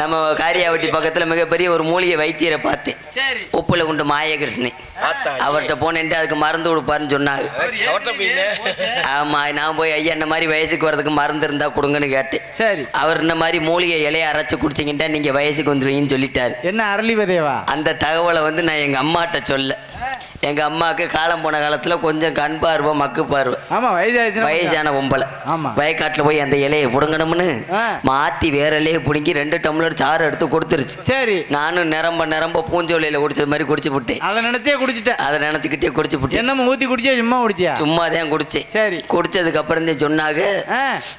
நம்ம காரியாவட்டி பக்கத்துல மிகப்பெரிய ஒரு மூலிகை வைத்தியரை பார்த்தேன். சரி. உப்புல குண்டு மாயகிருஷ்ணன். அவர்கிட்ட போனேன்ட்டு அதுக்கு மருந்து கொடுப்பாருன்னு சொன்னாங்க. ஆமா நான் போய் ஐயா இந்த மாதிரி வயசுக்கு வர்றதுக்கு மருந்து இருந்தா கொடுங்கன்னு கேட்டேன். சரி. அவர் இந்த மாதிரி மூலிகை இலையை அரைச்சு குடிச்சிக்கிட்டா நீங்க வயசுக்கு வந்துருவீங்கன்னு சொல்லிட்டாரு. என்ன அரளி விதைவா அந்த தகவலை வந்து நான் எங்க அம்மாட்ட சொல்ல. எங்க அம்மாவுக்கு காலம் போன காலத்துல கொஞ்சம் கண் பார்வை மக்கு பார்வை. ஆமா வயசாச்சுன்னா வயசான பொம்பளை. ஆமா. வயக்காட்டுல போய் அந்த இலையை புடுங்கணும்னு. மாத்தி வேற இலையை பிடுங்கி ரெண்டு டம்ளர் சாறு எடுத்து கொடுத்துருச்சு. சரி. நானும் நிரம்ப நிரம்ப பூஞ்சோலையில குடிச்சது மாதிரி குடிச்சு விட்டேன். அதை நினைச்சே குடிச்சிட்டேன் அதை நினைச்சுக்கிட்டே குடிச்சு விட்டேன். என்னம்மா ஊத்தி குடிச்சியா சும்மா குடிச்சியா? சும்மா தான் குடிச்சேன். சரி. குடிச்சதுக்கு அப்புறம் தான் சொன்னாங்க.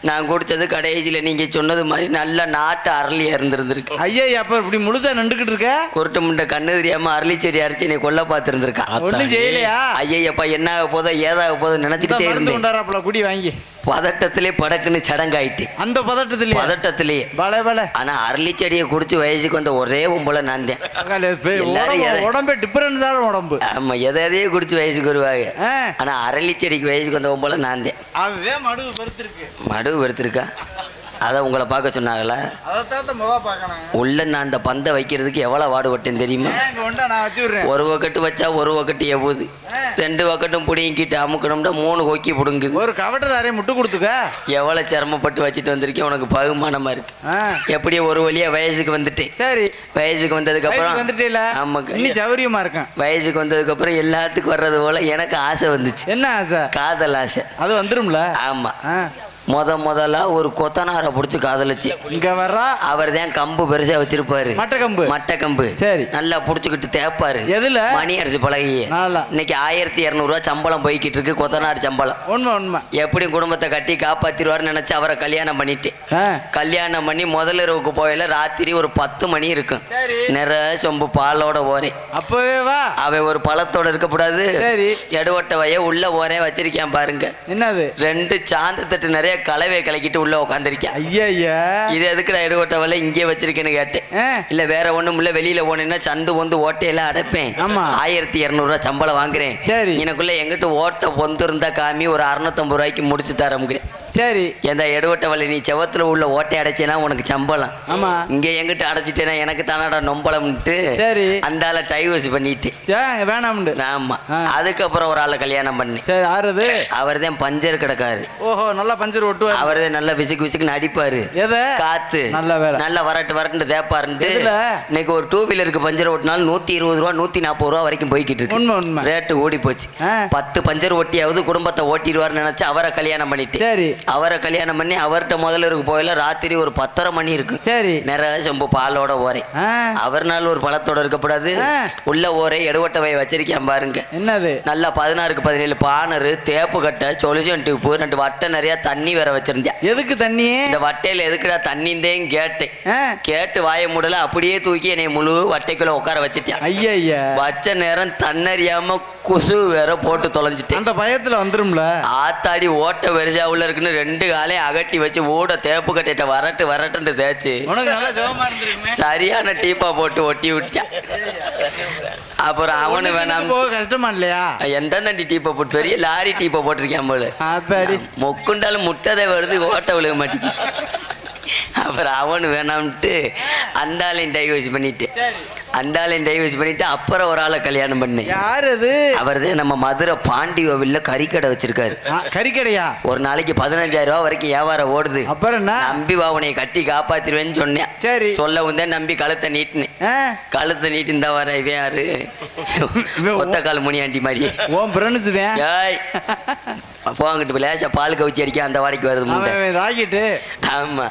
நான் குடிச்சது கடைசியில நீங்க சொன்னது மாதிரி நல்ல நாட்டு அரளியா இருந்திருந்திருக்கு. ஐயா அப்ப இப்படி முழுசா நின்றுகிட்டு இருக்க? குருட்டு முண்டை கண்ணு தெரியாம அரளி செடி அரைச்சு நீ கொல்ல பார்த்துருந்துருக்கான் ஒண்ணும் செய்யலையா? ஐயப்பா என்ன ஆக போதோ ஏதாக போதோ நினைச்சுக்கிட்டே மருந்து இருந்தேன். கொண்டாராப்புல குடி வாங்கி. பதட்டத்திலே படக்குன்னு சடங்காயிட்டு. அந்த பதட்டத்துல? பதட்டத்திலேயே பல பல. ஆனா அரளி செடியை குடிச்சு வயசுக்கு வந்த ஒரே பொம்பளை நான் தான். உடம்பே டிஃபரெண்ட் தான் உடம்பு. ஆமா எதை எதையோ குடிச்சு வயசுக்கு வருவாங்க. ஆனா அரளி செடிக்கு வயசுக்கு வந்த பொம்பளை நான் தான். மடுவு பருத்திருக்கு. மடு எடுத்திருக்கா அதை உங்களை பார்க்க சொன்னாங்களா உள்ள நான் அந்த பந்தை வைக்கிறதுக்கு எவ்வளவு வாடுபட்டேன் தெரியுமா? ஒரு வக்கட்டு வச்சா ஒரு வக்கட்டு எவ்வளவு ரெண்டு வக்கட்டும் பிடிங்கிட்டு அமுக்கணும்னா மூணு கொக்கி பிடுங்குது. ஒரு கவட்டதாரையை முட்டு கொடுத்துக்க. எவ்வளவு சிரமப்பட்டு வச்சுட்டு வந்திருக்கேன் உனக்கு பகுமானமா இருக்கு. எப்படியோ ஒரு வழியா வயசுக்கு வந்துட்டேன். சரி. வயசுக்கு வந்ததுக்கு அப்புறம் வயசுக்கு வந்துட்டேல ஆமாங்க இன்னும் சௌரியமா இருக்கேன். வயசுக்கு வந்ததுக்கு அப்புறம் எல்லாத்துக்கும் வர்றது போல எனக்கு ஆசை வந்துச்சு. என்ன ஆசை? காதல் ஆசை. அது வந்துரும்ல? ஆமா. ஆ, முத முதலா ஒரு கொத்தனாரை பிடிச்சி காதலிச்சு. இங்க வர்றா? அவர் தான் கம்பு பெருசா வச்சிருப்பாரு. மட்டக்கம்பு. மட்டை கம்பு சரி. நல்லா புடிச்சுக்கிட்டு தேப்பாரு எதுல? மணி அரிசி பழகி நல்லா. இன்னைக்கு ஆயிரத்தி இரநூறுவா சம்பளம் போய்கிட்டு இருக்கு கொத்தனார் சம்பளம். உண்மை உண்மை. எப்படி குடும்பத்தை கட்டி காப்பாத்திருவாருன்னு நினைச்சு அவரை கல்யாணம் பண்ணிட்டு. கல்யாணம் பண்ணி முதல் இரவுக்கு போயில ராத்திரி ஒரு பத்து மணி இருக்கும். நிறைய சொம்பு பாலோட ஓரேன் அப்பவே வா. அவன் ஒரு பழத்தோட இருக்கக்கூடாது. சரி. எடுவட்ட வய உள்ள ஓரே வச்சிருக்கான் பாருங்க. என்னது? ரெண்டு சாந்து தட்டு நிறைய கலவையை கலக்கிட்டு உள்ள உட்காந்துருக்கான் ஐயா இது எதுக்குடா எடுவட்ட வலை இங்கே வச்சிருக்கேன்னு கேட்டேன். இல்ல வேற ஒண்ணும் இல்ல. வெளியில போனேன்னா சந்து வந்து ஓட்டையெல்லாம் அடைப்பேன். ஆமா. ஆயிரத்தி இரநூறுவா சம்பளம் வாங்குறேன். சரி. எனக்குள்ள எங்கிட்ட ஓட்ட பொந்து இருந்தா காமி ஒரு அறுநூத்தம்பது ரூபாய்க்கு முடிச்சு தரமுகிறேன் சரி. எந்த எடுவட்ட வலை நீ செவத்துல உள்ள ஓட்டை அடைச்சேனா உனக்கு சம்பளம். ஆமா. இங்க எங்கிட்ட அடைச்சிட்டேனா எனக்கு தானடா நொம்பளம்ட்டு சரி. அந்த ஆளை டைவர்ஸ் பண்ணிட்டு சே வேணாம்ண்டு. ஆமா. அதுக்கப்புறம் ஒரு ஆளை கல்யாணம் பண்ணி. சரி ஆறுது? அவர் தான் பஞ்சர் கிடக்காரு. ஓஹோ நல்லா பஞ்சர் ஒட்டுவார். அவர் தான் நல்லா விசுக்கு விசுக்குன்னு அடிப்பாரு காத்து. நல்ல வேலை. நல்லா வரட்டு வரட்டு தேப்பாருன்ட்டு? இன்னைக்கு ஒரு டூ வீலருக்கு பஞ்சர் ஓட்டினாலும் நூத்தி இருபது ரூபா நூத்தி நாற்பது ரூபா வரைக்கும் போய்கிட்டு இருக்கு. ரேட்டு ஓடி போச்சு. பத்து பஞ்சர் ஒட்டியாவது குடும்பத்தை ஓட்டிடுவார்னு நினைச்சு அவரை கல்யாணம் பண்ணிட்டு. சரி. அவரை கல்யாணம் பண்ணி அவர்கிட்ட முதல்ல இருக்கு போயில ராத்திரி ஒரு பத்தரை மணி இருக்கு. சரி. நிறைய சொம்பு பாலோட ஓரே. அவர்னால ஒரு பழத்தோட இருக்கக்கூடாது. உள்ள ஓரே எடுவட்ட வை வச்சிருக்கேன் பாருங்க. என்னது? நல்லா பதினாறுக்கு பதினேழு பானரு தேப்பு கட்டை சொல்யூஷன் டியூப்பு ரெண்டு வட்டை நிறைய தண்ணி வேற வச்சிருந்தேன். எதுக்கு தண்ணி? இந்த வட்டையில எதுக்குடா தண்ணிந்தேன் கேட்டேன். கேட்டு வாய முடல அப்படியே தூக்கி என்னை முழு வட்டைக்குள்ள உட்கார வச்சிட்டேன். ஐயா வச்ச நேரம் தன்னறியாம குசு வேற போட்டு தொலைஞ்சிட்டேன். அந்த பயத்துல வந்துரும்ல. ஆத்தாடி ஓட்ட வெரிசா உள்ள இருக்குன்னு ரெண்டு காலையும் அகட்டி வச்சு ஊட தேப்பு கட்டிட்ட வரட்டு வரட்டுன்னு தேய்ச்சு. உனக்கு நல்லா ஜோமா இருந்திருக்குமே. சரியான டீப்பா போட்டு ஒட்டி விட்டான். அப்புறம் அவனு வேணாம். கஷ்டமா இல்லையா? எந்த டீப்பை போட்டு பெரிய லாரி டீப்பை போட்டிருக்கேன் போல. மொக்குண்டாலும் முட்டதை வருது ஓட்ட விழுக மாட்டேங்குது. அப்புறம் அவனு வேணாம்ட்டு அந்த ஆளையும் டைவர்ஸ் பண்ணிட்டு அந்த ஆளையும் டைவர்ஸ் பண்ணிட்டு அப்புறம் ஒரு ஆளை கல்யாணம் பண்ணேன். யார் அது அவர் தான் நம்ம மதுரை பாண்டி கோவில்ல கறிக்கடை வச்சிருக்காரு. கறிக்கடையா? ஒரு நாளைக்கு பதினஞ்சாயிரம் ரூபாய் வரைக்கும் வியாபாரம் ஓடுது. அப்புறம் என்ன? நம்பி வா கட்டி காப்பாத்திருவேன்னு சொன்னேன். சரி. சொல்ல வந்தேன் நம்பி கழுத்தை நீட்டினேன். கழுத்தை நீட்டி இந்த வர இவன் யாரு? ஒத்த கால் முனியாண்டி மாதிரி. உன் ஃப்ரெண்ட்ஸ் தான் ஏய் போங்கிட்டு லேசா பால் கவிச்சி அடிக்க அந்த வாடைக்கு வருது ராக்கெட்டு ஆமா.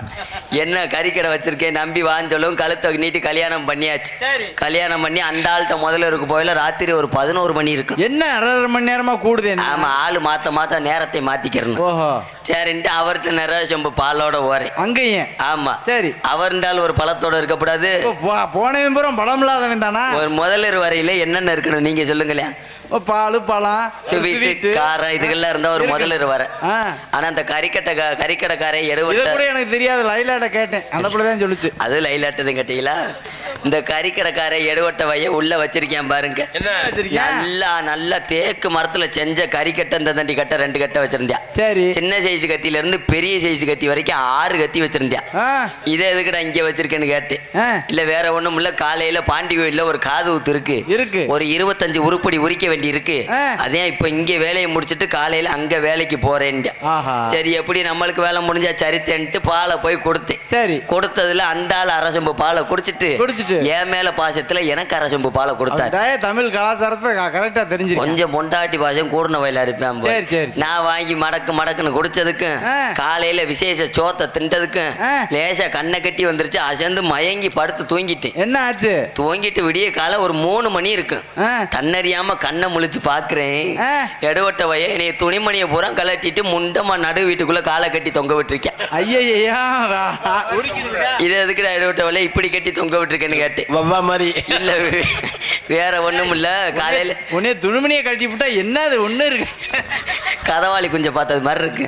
என்ன கறிக்கடை வச்சிருக்கேன் நம்பி வான்னு சொல்லவும் கழுத்தை நீட்டி கல்யாணம் பண்ணியாச்சு. கல்யாணம் பண்ணி அந்த ஆள்கிட்ட முதல்ல இருக்கு போயில ராத்திரி ஒரு பதினோரு மணி இருக்கு. என்ன அரை மணி நேரமா கூடுது ஆமா ஆளு மாத்த மாத்த நேரத்தை மாத்திக்கிறணும். ஓஹோ. சரின்ட்டு அவர்கிட்ட நிறைய செம்பு பாலோட ஓரேன். அங்கேயும் ஆமா. சரி. அவர் இருந்தாலும் ஒரு பழத்தோட இருக்கக்கூடாது இப்போ போ- போனவன் பூரா பழம் இல்லாதவன் தானா? ஒரு முதலர் வரையில என்னென்ன இருக்கணும் நீங்க சொல்லுங்களேன் பால் பழம் ஸ்வீட்டு. காரம் இதுக்கெல்லாம் இருந்தா ஒரு. முதலர் வர. ஆனா அந்த கறிக்கட்டை கறிக்கடைக்காரன் எடுவட்ட எனக்கு தெரியாது லைலாட்ட கேட்டேன். அந்த பிள்ளை தான் சொல்லுச்சு. அது லைலாட்டதும் கேட்டீங்களா இந்த கறிக்கடைக்கார எடுவட்ட வைய உள்ள வச்சிருக்கேன் பாருங்க? நல்லா நல்லா தேக்கு மரத்துல செஞ்ச கறிக்கட்டை இந்த தண்டி கட்டை ரெண்டு கட்டை வச்சிருந்தியா. சரி. சின்ன சைஸ் கத்தியில இருந்து பெரிய சைஸ் கத்தி வரைக்கும் ஆறு கத்தி வச்சிருந்தியா. இதை எதுக்குடா இங்க வச்சிருக்கேன்னு கேட்டேன். ஆ. இல்ல வேற ஒண்ணும் இல்ல. காலையில பாண்டி கோயில்ல ஒரு காது ஊத்து இருக்கு. இருக்கு. ஒரு இருபத்தஞ்சு உருப்படி உரிக்க வேண்டி இருக்கு. அதே இப்ப இங்க வேலையை முடிச்சிட்டு காலையில அங்க வேலைக்கு போறேன் சரி எப்படி நம்மளுக்கு வேலை முடிஞ்சா சரித்தேன்ட்டு பாலை போய் கொடுத்தேன். சரி. கொடுத்ததுல அந்த ஆள் அரசம்பு பாலை குடிச்சிட்டு குடிச்சிட்டு. என் மேல பாசத்துல எனக்கு அரசம்பு பாலை கொடுத்தாரு தமிழ் கலாச்சாரத்தை கரெக்டா தெரிஞ்சிருக்கேன் கொஞ்சம் பொண்டாட்டி பாசம் கூடின வயலா இருப்பேன் போல. சரி, சரி. நான் வாங்கி மடக்கு மடக்குன்னு குடிச்சதுக்கும். காலையில விசேஷ சோத்தை தின்றதுக்கும் ஆ. லேசா கண்ணை கட்டி வந்துருச்சு அசந்து மயங்கி படுத்து தூங்கிட்டேன் என்ன ஆச்சு தூங்கிட்டு விடிய காலை ஒரு மூணு மணி இருக்கும். தன்னறியாம கண்ணை முழிச்சு பாக்குறேன். எடுவட்ட வய என்னைய துணிமணியை பூரா கலட்டிட்டு முண்டமா நடு வீட்டுக்குள்ள காலை கட்டி தொங்க விட்டுருக்கேன் ஐயய்யா இது எதுக்குடா எடுவட்ட வலைய இப்படி கட்டி தொங்க விட்டுருக்கேன்னு கேட்டேன். வவ்வா மாதிரி. இல்ல வேற ஒண்ணும் இல்ல. காலையில உன்னே துணிமணியை கட்டி விட்டா என்ன அது ஒண்ணு இருக்கு. கதவாளி குஞ்சம் பார்த்தது மாதிரி இருக்கு.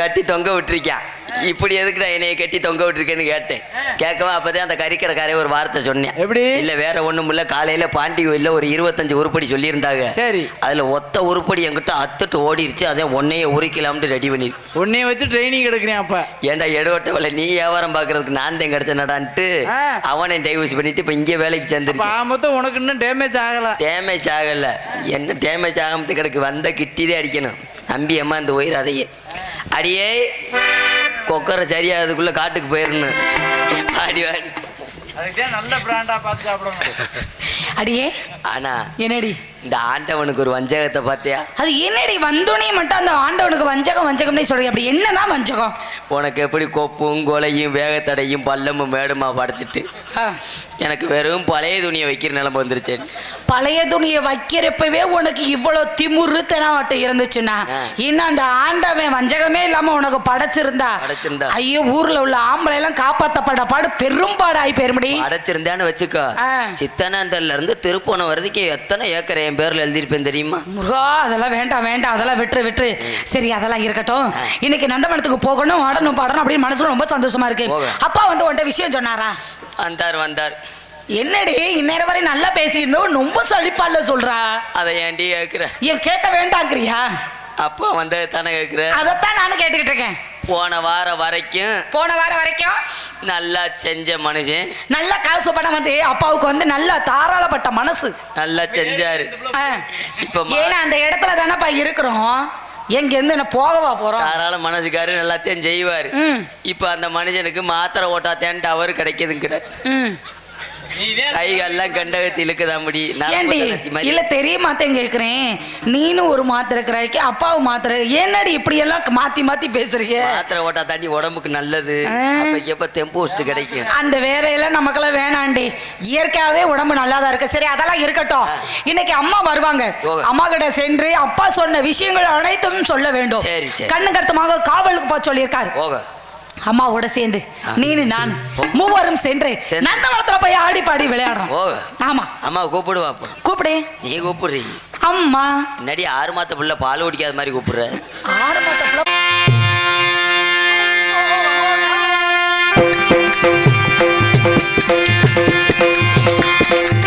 கட்டி தொங்க விட்டுருக்கான் இப்படி எதுக்குடா என்னைய கட்டி தொங்க விட்டுருக்கேன்னு கேட்டேன். கேட்கவா அப்பதான் அந்த கறிக்கடைக்காரே ஒரு வார்த்தை சொன்னேன். எப்படி? இல்ல வேற ஒண்ணும் இல்ல காலையில பாண்டி கோயில்ல ஒரு இருபத்தஞ்சு உருப்படி சொல்லியிருந்தாங்க. சரி. அதுல ஒத்த உருப்படி என்கிட்ட அத்துட்டு ஓடிருச்சு அதே ஒன்னையே உரிக்கலாம்னு ரெடி பண்ணி. உன்னைய வச்சு ட்ரைனிங் எடுக்கிறேன் அப்ப. ஏன்டா எடுவட்ட வேலை நீ வியாபாரம் பாக்குறதுக்கு நான் தான் கிடைச்சனடான்ட்டு. அவனை டைவர்ஸ் பண்ணிட்டு இப்ப இங்க வேலைக்கு சேர்ந்துருக்கேன் மொத்தம் உனக்கு இன்னும் டேமேஜ் ஆகல. டேமேஜ் ஆகல. என்ன டேமேஜ் ஆகாமத்து கிடக்கு? வந்த கிட்டிதே அடிக்கணும். நம்பி அம்மா இந்த உயிர் அதையே. அடியே. கொக்கரை சரியாகிறதுக்குள்ள காட்டுக்கு போயிடணும் அடி வாடி. அதுக்கே நல்ல பிராண்டா பார்த்து சாப்பிடணும். அடியே ஆனா என்னடி? இந்த ஆண்டவனுக்கு ஒரு வஞ்சகத்தை பார்த்தியா? அது என்னடி வந்தோடனே மட்டும் அந்த ஆண்டவனுக்கு வஞ்சகம் வஞ்சகம்னே சொல்றீங்க. அப்படி என்னதான் வஞ்சகம்? உனக்கு எப்படி கொப்பும் கொலையும் வேகத்தடையும் பள்ளமும் மேடுமா படைச்சிட்டு? எனக்கு வெறும் பழைய துணியை வைக்கிற நிலைமை வந்துருச்சு. பழைய துணியை வைக்கிறப்பவே உனக்கு இவ்வளவு திமுரு தெனாவட்டம் இருந்துச்சுன்னா. இன்னும் அந்த ஆண்டவன் வஞ்சகமே இல்லாம உனக்கு படைச்சிருந்தா? படைச்சிருந்தா. ஐயோ ஊர்ல உள்ள ஆம்பளை எல்லாம் காப்பாத்தப்பட பாடு பெரும்பாடாய் போயிருமடி. அடைச்சிருந்தான்னு வச்சுக்கோ. ஆ. சித்தனாந்தல்ல இருந்து திருப்போணம் வரைக்கும் எத்தனை ஏக்கர் என் பேர்ல எழுதியிருப்பேன் தெரியுமா? முருகா அதெல்லாம் வேண்டாம் வேண்டாம். அதெல்லாம் விட்டுரு விட்டுரு. சரி அதெல்லாம் இருக்கட்டும். இன்னைக்கு நந்தவனத்துக்கு போகணும் ஆடணும் பாடணும் அப்படின்னு மனசுல ரொம்ப சந்தோஷமா இருக்கு. அப்பா வந்து உன்ட்ட விஷயம் சொன்னாரா? வந்தார் வந்தார். என்னடி இந்நேரம் வரை நல்லா பேசியிருந்தோம் ரொம்ப சலிப்பால சொல்றா. அதை ஏன்டி கேட்குற ஏன் கேட்க வேண்டாங்கிறியா? அப்பா வந்தது தானே கேட்குற அதைத்தான் நானும் கேட்டுக்கிட்டு இருக்கேன். போன வாரம் வரைக்கும் போன வாரம் வரைக்கும் நல்லா செஞ்ச மனுஷன். நல்ல காசு பணம் வந்து அப்பாவுக்கு வந்து நல்ல தாராளப்பட்ட மனசு. நல்லா செஞ்சாரு. இப்ப ஏன்னா அந்த இடத்துல தானேப்பா இருக்கிறோம். எங்க இருந்து என்ன போகவா போறோம்? தாராள மனசுக்காரு எல்லாத்தையும் செய்வாரு. இப்ப அந்த மனுஷனுக்கு மாத்திரை ஓட்டாத்தேன்ட்டு அவர் கிடைக்குதுங்கிற. கைகள்லாம் கண்டகத்தி இழுக்குதா முடி ஏண்டி இல்ல தெரிய மாத்தேன் கேக்குறேன். நீனும் ஒரு மாத்திரை இருக்கிறாய்க்கு அப்பாவும் மாத்திரை என்னடி இப்படி எல்லாம் மாத்தி மாத்தி பேசுறீங்க? மாத்திரை ஓட்டா தாண்டி உடம்புக்கு நல்லது. எப்ப தெம்பூஸ்ட் கிடைக்கும்? அந்த வேலையெல்லாம் நமக்கெல்லாம் வேணாண்டி. இயற்கையாவே உடம்பு நல்லா தான் இருக்கு. சரி அதெல்லாம் இருக்கட்டும். இன்னைக்கு அம்மா வருவாங்க. அம்மா கிட்ட சென்று அப்பா சொன்ன விஷயங்கள் அனைத்தும் சொல்ல வேண்டும். கண்ணு கருத்தமாக காவலுக்கு போக சொல்லியிருக்காரு. போக. அம்மாவோட சேர்ந்து. நீனு நான் மூவரும் சென்று. நந்தவனத்துல போய் ஆடி பாடி விளையாடுறோம். ஆமா. அம்மா கூப்பிடுவா கூப்பிடு. நீ கூப்பிடுறீங்க அம்மா. முன்னாடி ஆறு மாத்த புள்ள பால் குடிக்காத மாதிரி கூப்பிடுற? ஆறு மாதத்துல சந்திர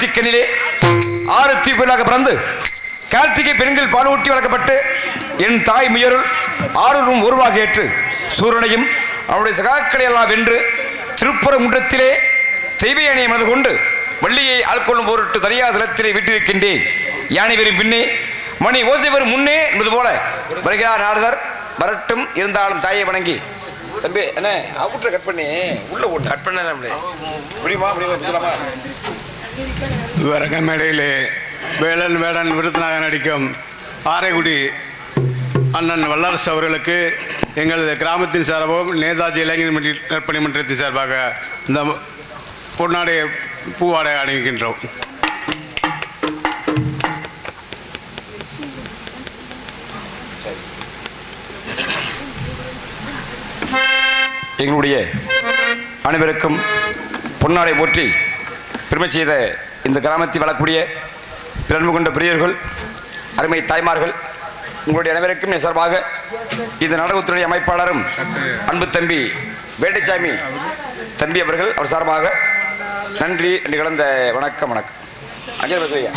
பொன்னார் ஆறு தீப்பிலாக பிறந்து கார்த்திகை பெண்கள் பாலூட்டி வளர்க்கப்பட்டு என் தாய் முயருள் ஆறும் உருவாக ஏற்று சூரனையும் அவருடைய சகாக்களை எல்லாம் வென்று திருப்பரங்குன்றத்திலே தெய்வயானியை மனது கொண்டு வள்ளியை ஆள்கொள்ளும் பொருட்டு தனியாசலத்திலே விட்டிருக்கின்றேன். யானை வரும் பின்னே மணி ஓசை வரும் முன்னே என்பது போல வருகிறார் நாரதர். வரட்டும் இருந்தாலும் தாயை வணங்கி. தம்பி என்ன அவுட்டரை கட் பண்ணி. உள்ள ஓட்டு கட் பண்ண முடியுமா? முடியுமா? விறகமேடையிலே விறக வேலன் வேடன் விருதுநாக நடிக்கும் ஆரைக்குடி அண்ணன் வல்லரசு அவர்களுக்கு எங்களது கிராமத்தின் சார்பாகவும் நேதாஜி இளைஞர் மன்ற- நற்பணி மன்றத்தின் சார்பாக இந்த பொன்னாடை பூவாடை அணிகின்றோம். எங்களுடைய அனைவருக்கும் பொன்னாடை போற்றி பெருமை செய்த இந்த கிராமத்தில் வாழக்கூடிய பிறன்பு கொண்ட பிரியர்கள் அருமை தாய்மார்கள் உங்களுடைய அனைவருக்கும் என் சார்பாக இந்த நாடகத்துறை அமைப்பாளரும் அன்பு தம்பி வேட்டைச்சாமி தம்பி அவர்கள் அவர் சார்பாக நன்றி நன்றி கலந்த வணக்கம் வணக்கம். அஞ்சல் பசையா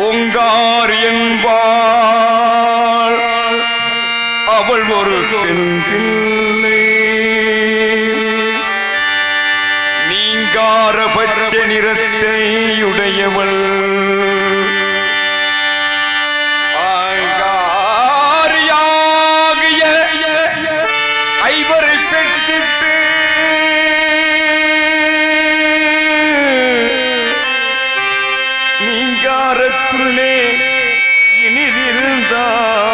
ஓங்கார் என்பாள் அவள் ஒரு பெண் பச்சை நிறத்தை உடையவள் நீங்காரத்துள்ளே இனிதிருந்தானே